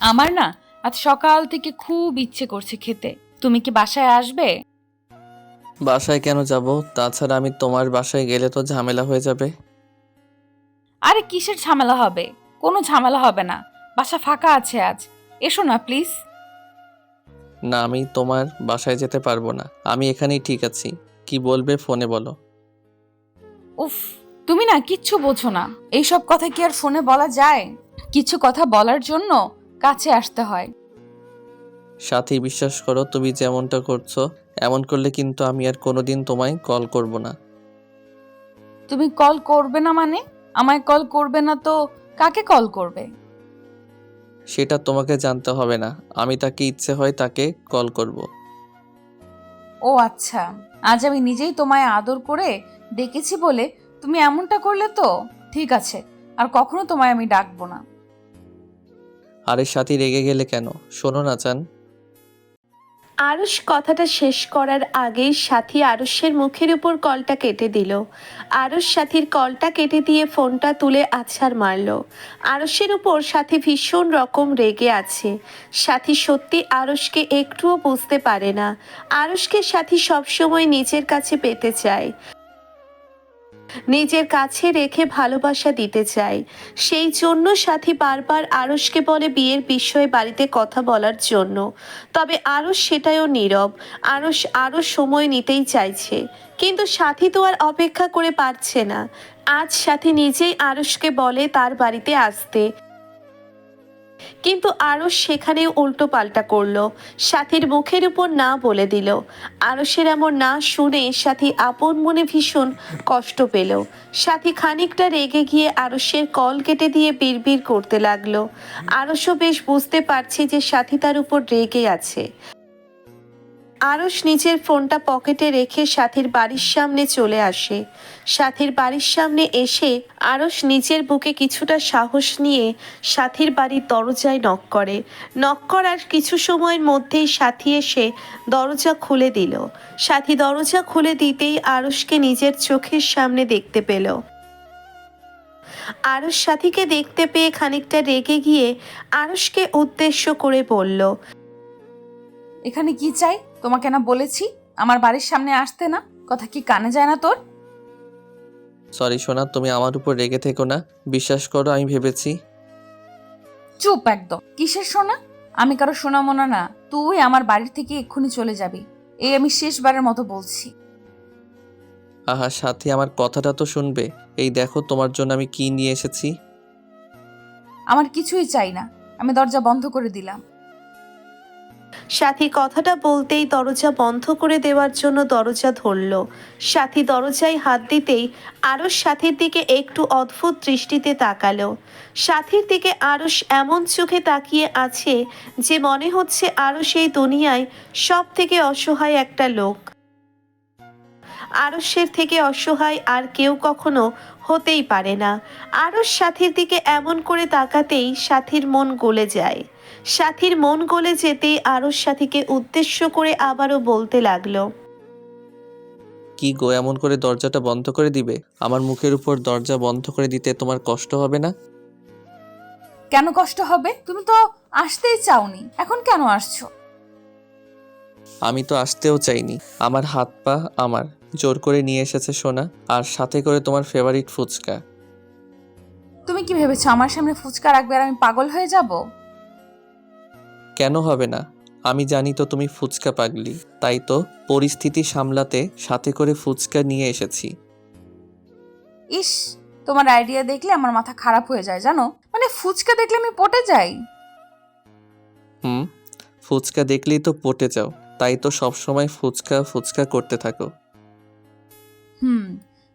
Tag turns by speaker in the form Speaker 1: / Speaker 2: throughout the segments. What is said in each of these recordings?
Speaker 1: আমার না আজ সকাল থেকে খুব ইচ্ছে করছে খেতে। তুমি কি বাসায় আসবে?
Speaker 2: বাসায় কেন যাব? তাছাড়া আমি তোমার বাসায় গেলে তো ঝামেলা হয়ে যাবে।
Speaker 1: আরে কিসের ঝামেলা হবে? কোনো ঝামেলা হবে না। বাসা ফাঁকা আছে আজ। এসো না প্লিজ।
Speaker 2: না আমি তোমার বাসায় যেতে পারব না। আমি এখানেই ঠিক আছি। কি বলবে ফোনে বলো।
Speaker 1: উফ তুমি না কিচ্ছু বোঝো না। এইসব কথা কি আর ফোনে বলা যায়? কিছু কথা বলার জন্য কাছে আসতে হয়।
Speaker 2: সাথী বিশ্বাস করো তুমি যেমনটা করছ এমন করলে কিন্তু আমি আর কোনোদিন তোমায় কল করব না।
Speaker 1: তুমি কল করবে না মানে? আমায় কল করবে না তো কাকে কল করবে?
Speaker 2: সেটা তোমাকে জানতে হবে না। আমি তাকে ইচ্ছে হয় তাকে কল করব।
Speaker 1: ও আচ্ছা আজ আমি নিজেই তোমায় আদর করে ডেকেছি বলে তুমি এমনটা করলে তো? ঠিক আছে আর কখনো তোমায় আমি ডাকবো না।
Speaker 2: আরে সাথী রেগে গেলে কেন? শোনো না, চান।
Speaker 3: আরুষ কথাটা শেষ করার আগেই সাথী আরুষের মুখের উপর কলটা কেটে দিল। আরুষ সাথীর কলটা কেটে দিয়ে ফোনটা তুলে আছাড় মারল। আরুষের উপর সাথী ভীষণ রকম রেগে আছে। সাথী সত্যি আরুষকে একটুও বুঝতে পারে না। আরুষকে সাথী সবসময় নিজের কাছে পেতে চায়। নিজের কাছে রেখে ভালোবাসা দিতে চাই। সেই জন্য সাথী বারবার আরসকে বলে বিয়ের বিষয়ে বাড়িতে কথা বলার জন্য। তবে আরস সেটাও নীরব। আরস আরও সময় নিতেই চাইছে। কিন্তু সাথী তো আর অপেক্ষা করে পারছে না। আজ সাথী নিজেই আরসকে বলে তার বাড়িতে আসতে। কিন্তু আরস সেখানে উল্টো পাল্টা করল। সাথীর মুখের উপর না বলে দিল। আরসের এমন না শুনে সাথী আপন মনে ভীষণ কষ্ট পেল। সাথী খানিকটা রেগে গিয়ে আরসের কল কেটে দিয়ে বিড়বিড় করতে লাগল। আরসও বেশ বুঝতে পারছে যে সাথী তার উপর রেগে আছে। আরস নিজের ফোনটা পকেটে রেখে সাথীর বাড়ির সামনে চলে আসে। সাথীর বাড়ির সামনে এসে আরস নিজের বুকে কিছুটা সাহস নিয়ে সাথীর বাড়ির দরজায় নক করে। নক করার কিছু সময়ের মধ্যেই সাথী এসে দরজা খুলে দিল। সাথী দরজা খুলে দিতেই আরসকে নিজের চোখের সামনে দেখতে পেল। আরস সাথীকে দেখতে পেয়ে খানিকটা রেগে গিয়ে আরসকে উদ্দেশ্য করে বলল,
Speaker 1: এখানে কি চাই? তোমাকে না বলেছি আমার বাড়ির সামনে আসতে না। কথা কি কানে যায় না তোর?
Speaker 2: সরি সোনা তুমি আমার উপর রেগে থেকো না। বিশ্বাস করো আমি ভেবেছি।
Speaker 1: চুপ একদম। কিসের শোনা আমি কারও শোনা মোনা না। তুই আমার বাড়ির থেকে এক্ষুনি চলে যাবি। এই আমি শেষবারের মতো বলছি।
Speaker 2: আহা সাথী আমার কথাটা তো শুনবে। এই দেখো তোমার জন্য আমি কি নিয়ে এসেছি।
Speaker 1: আমার কিছুই চাই না। আমি দরজা বন্ধ করে দিলাম।
Speaker 3: সাথী কথাটা বলতেই দরজা বন্ধ করে দেওয়ার জন্য দরজা ধরল। সাথী দরজায় হাত দিতেই আরস সাথীর দিকে একটু অদ্ভুত দৃষ্টিতে তাকালো। সাথীর দিকে আরস এমন চোখে তাকিয়ে আছে যে মনে হচ্ছে আরও সেই দুনিয়ায় সব থেকে অসহায় একটা লোক। আরসের থেকে অসহায় আর কেউ কখনো হতেই পারে না। আরস সাথীর দিকে এমন করে তাকাতেই সাথীর মন গলে যায়। সাথীর মন গলে যেতেই আরস সাথীকে উদ্দেশ্য করে আবারও বলতে লাগল।
Speaker 2: কি গো এমন করে দরজাটা বন্ধ করে দিবে? আমার মুখের উপর দরজা বন্ধ করে দিতে তোমার কষ্ট হবে না?
Speaker 1: কেন কষ্ট হবে? তুমি তো আসতেই চাওনি। এখন কেন আসছো?
Speaker 2: আমি তো আসতেও চাইনি। আমার হাত পা আমার। জোর করে নিয়ে এসেছে সোনা আর সাথে করে তোমার ফেভারিট ফুচকা।
Speaker 1: তুমি কি ভেবেছো আমার সামনে ফুচকা রাখবে আর আমি পাগল হয়ে যাব?
Speaker 2: কেন হবে না? আমি জানি তো তুমি ফুচকা পাগলি। তাই তো পরিস্থিতি সামলাতে সাথে করে ফুচকা নিয়ে এসেছি।
Speaker 1: ইস তোমার আইডিয়া দেখলে আমার মাথা খারাপ হয়ে যায় জানো? মানে ফুচকা দেখলে আমি পটে যাই।
Speaker 2: হুম ফুচকা দেখলেই তো পটে যাও। তাই তো সবসময় ফুচকা ফুচকা করতে থাকো।
Speaker 1: হুম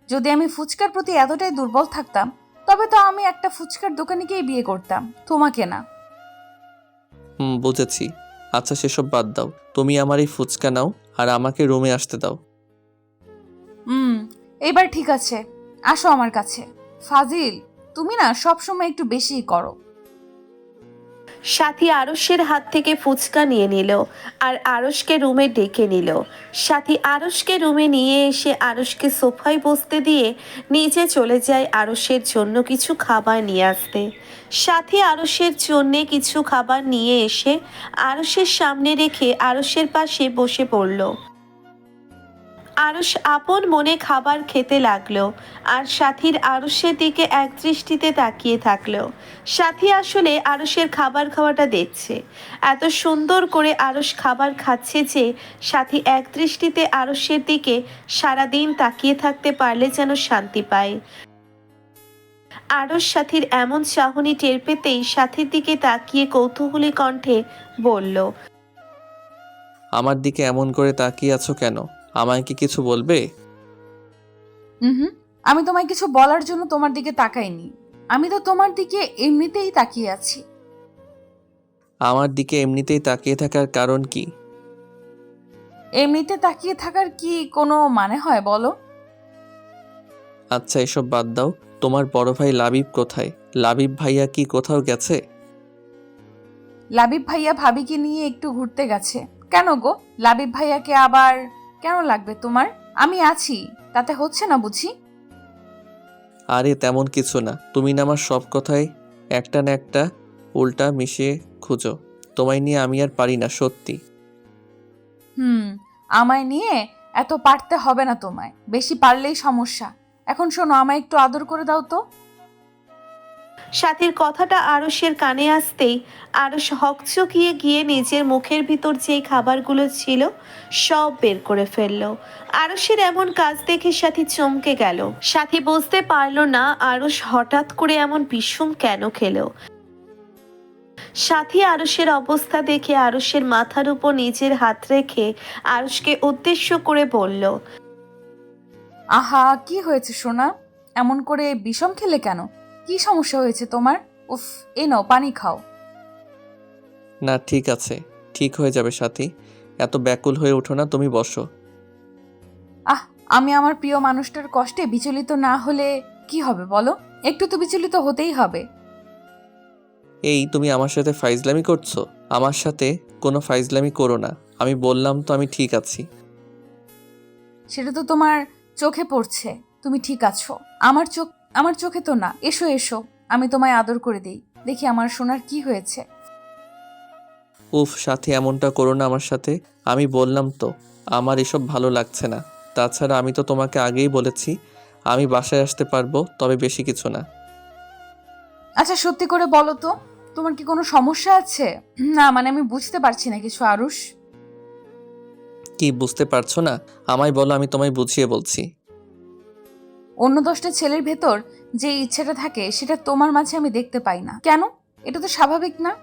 Speaker 1: যদি আমি ফুচকার প্রতি এতটাই দুর্বল থাকতাম তবে তো আমি একটা ফুচকার দোকানিকেই বিয়ে করতাম। তোমাকে না।
Speaker 2: হুম, বুঝেছি। আচ্ছা সেসব বাদ দাও। তুমি আমার এই ফুচকা নাও আর আমাকে রুমে আসতে দাও।
Speaker 1: হুম, এবার ঠিক আছে। আসো আমার কাছে। ফাজিল, তুমি না সবসময় একটু বেশিই করো।
Speaker 3: সাথী আরসের হাত থেকে ফুচকা নিয়ে নিল আর আরসকে রুমে ডেকে নিল। সাথী আরসকে রুমে নিয়ে এসে আরসকে সোফায় বসতে দিয়ে নিজে চলে যায় আরসের জন্য কিছু খাবার নিয়ে আসতে। সাথী আরসের জন্যে কিছু খাবার নিয়ে এসে আরসের সামনে রেখে আরসের পাশে বসে পড়ল। আরস আপন মনে খাবার খেতে লাগল। আর সাথীর আরসের দিকে এক দৃষ্টিতে তাকিয়ে থাকল। সাথী আসলে আরসের খাবার খাওয়াটা দেখছে। এত সুন্দর করে আরস খাবার খাচ্ছে যে, সাথী এক দৃষ্টিতে আরসের দিকে সারাদিন তাকিয়ে থাকতে পারলে যেন শান্তি পায়। আরস সাথীর এমন চাহনি টের পেতেই সাথীর দিকে তাকিয়ে কৌতূহলী কণ্ঠে বলল,
Speaker 2: আমার দিকে এমন করে তাকিয়ে আছো কেন? আমায় কি কিছু বলবে?
Speaker 1: হুম আমি তোমায় কিছু বলার জন্য তোমার দিকে তাকাইনি। আমি তো তোমার দিকে এমনিতেই তাকিয়ে আছি।
Speaker 2: আমার দিকে এমনিতেই তাকিয়ে থাকার কারণ কি?
Speaker 1: এমনিতে তাকিয়ে থাকার কি কোনো মানে হয় বলো?
Speaker 2: আচ্ছা এসব বাদ দাও। তোমার বড় ভাই লাবিব কোথায়? লাবিব ভাইয়া কি কোথাও গেছে?
Speaker 1: লাবিব ভাইয়া ভাবিকে নিয়ে একটু ঘুরতে গেছে। কেন গো? লাবিব ভাইয়াকে আবার কেন লাগবে তোমার? আমি আছি তাতে হচ্ছে না বুঝি?
Speaker 2: আরে তেমন কিছু না তুমি না আমার সব কথাই একটা না একটা উল্টা মিশিয়ে খুঁজো। তোমায় নিয়ে আমি আর পারি না সত্যি।
Speaker 1: হুম আমায় নিয়ে এত পারতে হবে না তোমায় বেশি পারলেই সমস্যা। এখন শোনো আমায় একটু আদর করে দাও তো।
Speaker 3: সাথীর কথাটা আরসের কানে আসতেই আরস হকচকিয়ে গিয়ে নিজের মুখের ভিতর যেই খাবারগুলো ছিল সব বের করে ফেলল। আরসের এমন কাজ দেখে সাথী চমকে গেল। সাথী বুঝতে পারল না আরস হঠাৎ করে এমন বিষম কেন খেলো। সাথী আরসের অবস্থা দেখে আরসের মাথার উপর নিজের হাত রেখে আরসকে উদ্দেশ্য করে বলল,
Speaker 1: আহা, কি হয়েছে সোনা? এমন করে বিষম খেলে কেন? কি সমস্যা হয়েছে তোমার? উফ এ নাও পানি খাও।
Speaker 2: না ঠিক আছে। ঠিক হয়ে যাবে সাথী। এত ব্যাকুল হয়ে ওঠো না তুমি বসো।
Speaker 1: আহ আমি আমার প্রিয় মানুষটার কষ্টে বিচলিত না হলে কি হবে বলো? একটু তো বিচলিত হতেই হবে।
Speaker 2: এই তুমি আমার সাথে ফাইজলামি করছ? আমার সাথে কোনো ফাইজলামি করো না। আমি বললাম তো আমি ঠিক আছি।
Speaker 1: সেটা তো তোমার চোখে পড়ছে। তুমি ঠিক আছো। আমার চোখ আমার চোখে তো না এসো এসো। আমি তোমায় আদর করে দিই। দেখি আমার সোনার কি হয়েছে।
Speaker 2: উফ সাথে এমনটা করো না আমার সাথে। আমি বললাম তো আমার এসব ভালো লাগছে না। তাছাড়া আমি তো তোমাকে আগেই বলেছি আমি বাসায় আসতে পারব তবে বেশি কিছু না।
Speaker 1: আচ্ছা সত্যি করে বলো তো তোমার কি কোনো সমস্যা আছে? না মানে আমি বুঝতে পারছি না কিছু আরুষ।
Speaker 2: কি বুঝতে পারছ না? আমায় বলো আমি তোমায় বুঝিয়ে বলছি।
Speaker 1: অন্য দশটা ছেলের ভেতর যে ইচ্ছেটা থাকে সেটা তোমার মাঝে আমি দেখতে পাই না। কেন? এটা তো স্বাভাবিক না?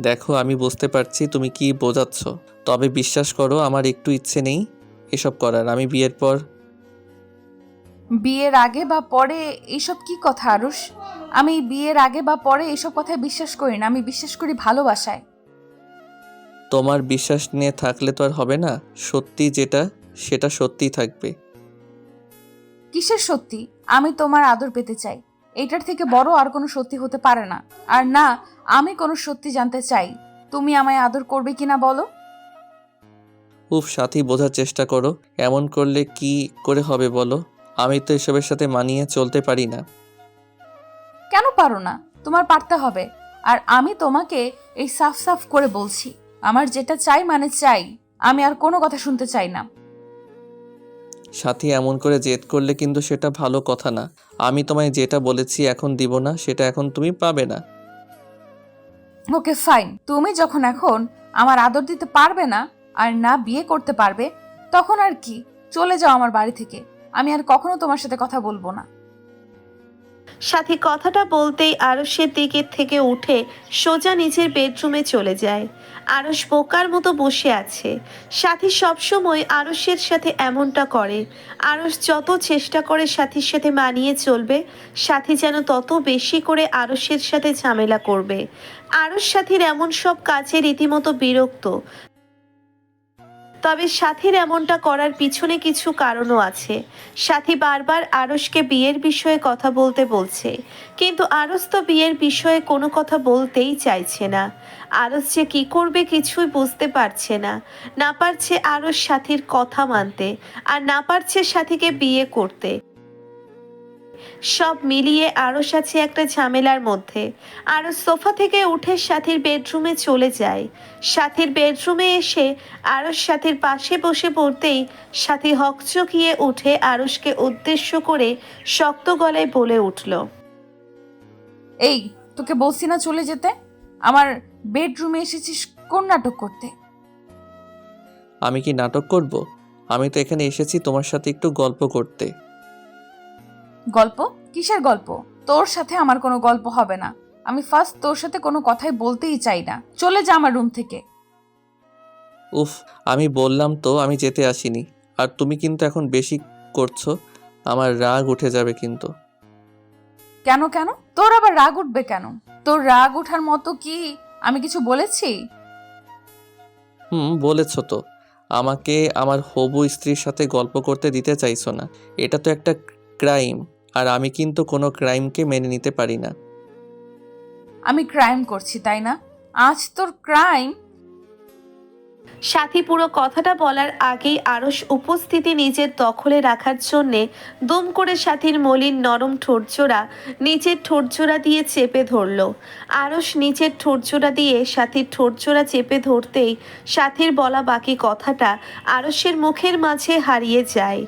Speaker 2: দেখো আমি বুঝতে পারছি তুমি কি বোঝাচ্ছ। তবে বিশ্বাস করো আমার একটু ইচ্ছে নেই এসব করার। আমি বিয়ের পর
Speaker 1: বিয়ের আগে বা পরে এইসব কি কথা আরুষ? আমি বিয়ের আগে বা পরে এইসব কথায় বিশ্বাস করি না। আমি বিশ্বাস করি ভালোবাসায়।
Speaker 2: তোমার বিশ্বাস নিয়ে থাকলে তো আর হবে না। সত্যি যেটা সেটা সত্যিই থাকবে।
Speaker 1: কিসের সত্যি? আমি তোমার আদর পেতে চাই। এটার থেকে বড় আর কোনো সত্যি হতে পারে না। আর না আমি কোনো সত্যি জানতে চাই। তুমি আমায় আদর করবে কিনা বলো?
Speaker 2: উফ সাথী বোঝার চেষ্টা করো। এমন করলে কি করে হবে বলো? আমি তো এসবের সাথে মানিয়ে চলতে পারি না।
Speaker 1: কেন পারো না? তোমার পারতে হবে। আর আমি তোমাকে এই সাফ সাফ করে বলছি। আমার যেটা চাই মানে চাই। আমি আর কোনো কথা শুনতে চাই না।
Speaker 2: সাথী এমন করে জেদ করলে কিন্তু সেটা ভালো কথা না। আমি তোমায় যেটা বলেছি এখন দিব না সেটা এখন তুমি পাবে না।
Speaker 1: Okay fine. তুমি যখন এখন আমার আদর দিতে পারবে না আর না বিয়ে করতে পারবে তখন আর কি? চলে যাও আমার বাড়ি থেকে। আমি আর কখনো তোমার সাথে কথা বলব না।
Speaker 3: সাথী কথাটা বলতেই আরসের দিকের থেকে উঠে সোজা নিজের বেডরুমে চলে যায়। আরস বোকার মতো বসে আছে। সাথী সবসময় আরসের সাথে এমনটা করে। আরস যত চেষ্টা করে সাথীর সাথে মানিয়ে চলবে, সাথী যেন তত বেশি করে আরসের সাথে ঝামেলা করবে। আরস সাথীর এমন সব কাজে রীতিমতো বিরক্ত। তবে সাথীর এমনটা করার পিছনে কিছু কারণও আছে। সাথী বারবার আরসকে বিয়ের বিষয়ে কথা বলতে বলছে, কিন্তু আরস তো বিয়ের বিষয়ে কোনো কথা বলতেই চাইছে না। আরস যে কী করবে কিছুই বুঝতে পারছে না। না পারছে আরস সাথীর কথা মানতে, আর না পারছে সাথীকে বিয়ে করতে। সব মিলিয়ে আরস আছে একটা ঝামেলার মধ্যে। আরস সোফা থেকে উঠে সাথীর বেডরুমে চলে যায়। সাথীর বেডরুমে এসে আরস সাথীর পাশে বসে পড়তেই সাথী হকচকিয়ে উঠে আরসকে উদ্দেশ্য করে শক্ত গলায় বলে উঠল
Speaker 1: এই তোকে বলছি না চলে যেতে? আমার বেডরুমে এসেছিস কোন নাটক করতে?
Speaker 2: আমি কি নাটক করব? আমি তো এখানে এসেছি তোমার সাথে একটু গল্প করতে।
Speaker 1: গল্প? কিসের গল্প? তোর সাথে আমার কোনো গল্প হবে না। আমি ফার্স্ট তোর সাথে কোনো কথাই বলতেই চাই না। চলে যা আমার রুম থেকে।
Speaker 2: উফ আমি বললাম তো আমি যেতে আসিনি। আর তুমি কিন্তু এখন বেশি করছ আমার রাগ উঠে যাবে কিন্তু।
Speaker 1: কেন কেন? তোর আবার রাগ উঠবে কেন? তোর রাগ ওঠার মতো কি আমি কিছু বলেছি?
Speaker 2: হুম বলেছ তো। আমাকে আমার হবু স্ত্রীর সাথে গল্প করতে দিতে চাইছো না। এটা তো একটা ক্রাইম আর আমি কিন্তু কোনো ক্রাইমকে মেনে নিতে পারি না।
Speaker 1: আমি ক্রাইম করছি তাই না? আজ তোর ক্রাইম?
Speaker 3: সাথী পুরো কথাটা বলার আগেই আরস উপস্থিতি নিজের দখলে রাখার জন্যে দুম করে সাথীর মলিন নরম ঠোঁটজোড়া নিজের ঠোঁটজোড়া দিয়ে চেপে ধরল। আরস নিজের ঠোঁটজোড়া দিয়ে সাথীর ঠোঁটজোড়া চেপে ধরতেই সাথীর বলা বাকি কথাটা আরসের মুখের মাঝে হারিয়ে যায়।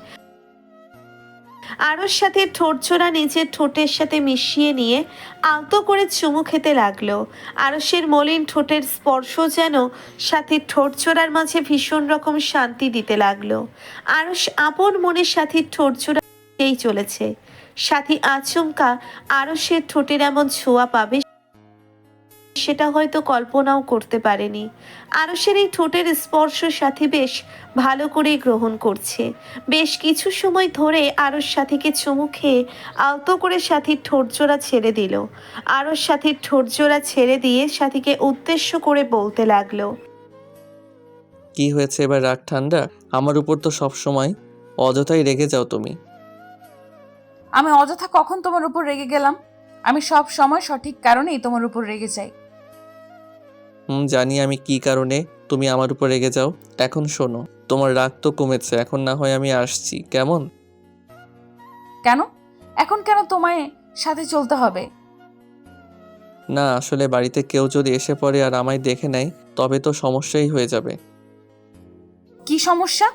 Speaker 3: আরস সাথে ঠোঁটছোড়া নিজের ঠোঁটের সাথে মিশিয়ে নিয়ে আলতো করে চুমু খেতে লাগল। আরসের মলিন ঠোঁটের স্পর্শ যেন সাথে ঠোঁট চোরার মাঝে ভীষণ রকম শান্তি দিতে লাগল। আরস আপন মনের সাথে ঠোঁট চোরাই চলেছে। সাথী আচমকা আরসের ঠোঁটের এমন ছোঁয়া পাবে সেটা হয়তো কল্পনাও করতে পারেনি। আরসের এই ঠোঁটের স্পর্শ সাথী বেশ ভালো করেই গ্রহণ করছে। বেশ কিছু সময় ধরে আরস সাথীকে চুমু খেয়ে আলতো করে সাথীর ঠোঁট জোড়া ছেড়ে দিল। আরও সাথীর ঠোঁট জোড়া ছেড়ে দিয়ে সাথীকে উদ্দেশ্য করে বলতে লাগল
Speaker 2: কি হয়েছে এবার রাগ ঠান্ডা? আমার উপর তো সব সময় অযথাই রেগে যাও তুমি।
Speaker 1: আমি অযথা কখন তোমার উপর রেগে গেলাম? আমি সব সময় সঠিক কারণেই তোমার উপর রেগে যাই।
Speaker 2: জানি আমি কি কারণে তুমি আমার উপর রেগে যাও। এখন শোনো তোমার রাগ তো কমেছে এখন না হয় আমি আসছি কেমন?
Speaker 1: কেন? এখন কেন তোমায় সাথে চলতে হবে?
Speaker 2: না আসলে বাড়িতে কেউ যদি এসে পড়ে আর আমায় দেখে নেয় তবে তো সমস্যাই হয়ে যাবে।
Speaker 1: কি সমস্যা?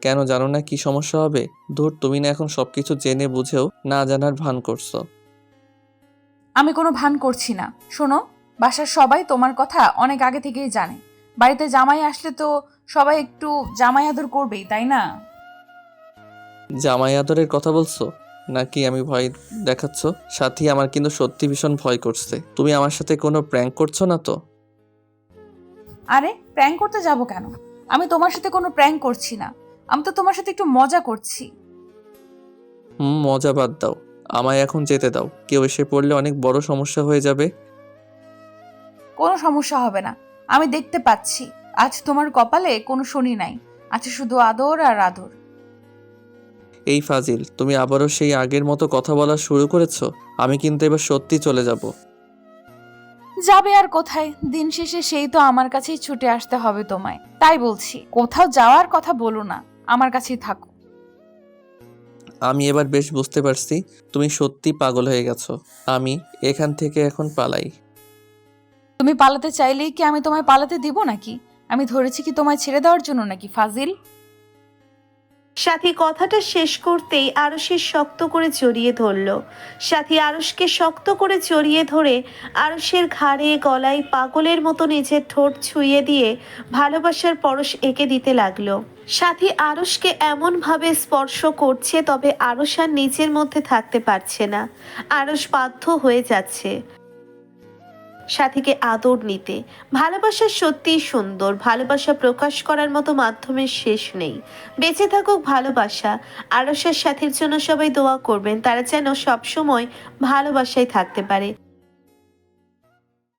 Speaker 2: কেন জানো না কি সমস্যা হবে? ধুর তুমি না এখন সবকিছু জেনে বুঝেও না জানার ভান করছ।
Speaker 1: আমি কোনো ভান করছি না। শোনো বাসার সবাই তোমার কথা অনেক আগে থেকেই জানে। বাড়িতে জামাই আসলে তো সবাই একটু জামাই আদর করবেই তাই না?
Speaker 2: জামাই আদরের কথা বলছো? নাকি আমি ভয় দেখাচ্ছ? সাথী আমার কিন্তু সত্যি ভীষণ ভয় করছে। তুমি আমার সাথে কোনো প্র্যাঙ্ক করছ না তো?
Speaker 1: আরে প্র্যাঙ্ক করতে যাব কেন? আমি তোমার সাথে কোনো প্র্যাঙ্ক করছি না। আমি তো তোমার সাথে একটু মজা করছি।
Speaker 2: হুম মজা বাদ দাও। আমায় এখন যেতে দাও। কেউ এসে পড়লে অনেক বড় সমস্যা হয়ে যাবে।
Speaker 1: কোনো সমস্যা হবে না। আমি দেখতে পাচ্ছি। আজ তোমার কপালে কোনো শনি নাই। আছে শুধু আদর আর আদর।
Speaker 2: এই ফাজিল তুমি আবারও সেই আগের মতো কথা বলা শুরু করেছ। আমি কিন্তু এবার সত্যি চলে যাব।
Speaker 1: যাবে আর কোথায়? দিন শেষে সেই তো আমার কাছেই ছুটে আসতে হবে তোমায়। তাই বলছি কোথাও যাওয়ার কথা বলো না। আমার কাছেই থাকো।
Speaker 2: আমি এবার বেশ বুঝতে পারছি তুমি সত্যি পাগল হয়ে গেছো। আমি এখান থেকে এখন পালাই।
Speaker 1: তুমি পালাতে চাইলেই কি আমি তোমায় পালাতে দিব নাকি? আমি ধরেছি কি তোমায় ছেড়ে দেওয়ার জন্য নাকি, ফাজিল?
Speaker 3: সাথী কথাটা শেষ করতেই আরসের শক্ত করে জড়িয়ে ধরল। সাথী আরসকে শক্ত করে জড়িয়ে ধরে আরসের ঘাড়ে, গলায় পাগলের মতো নিজের ঠোঁট ছুঁয়ে দিয়ে ভালোবাসার পরশ এঁকে দিতে লাগল। সাথী আরসকে এমনভাবে স্পর্শ করছে তবে আরস আর নিজের মধ্যে থাকতে পারছে না। আরস বাধ্য হয়ে যাচ্ছে। সাথীকে আদর নিতে। ভালোবাসা সত্যিই সুন্দর, ভালোবাসা প্রকাশ করার মতো মাধ্যমের শেষ নেই। বেঁচে থাকুক ভালোবাসা আরসার সাথীর জন্য সবাই দোয়া করবেন, তারা যেন সবসময় ভালোবাসায় থাকতে পারে।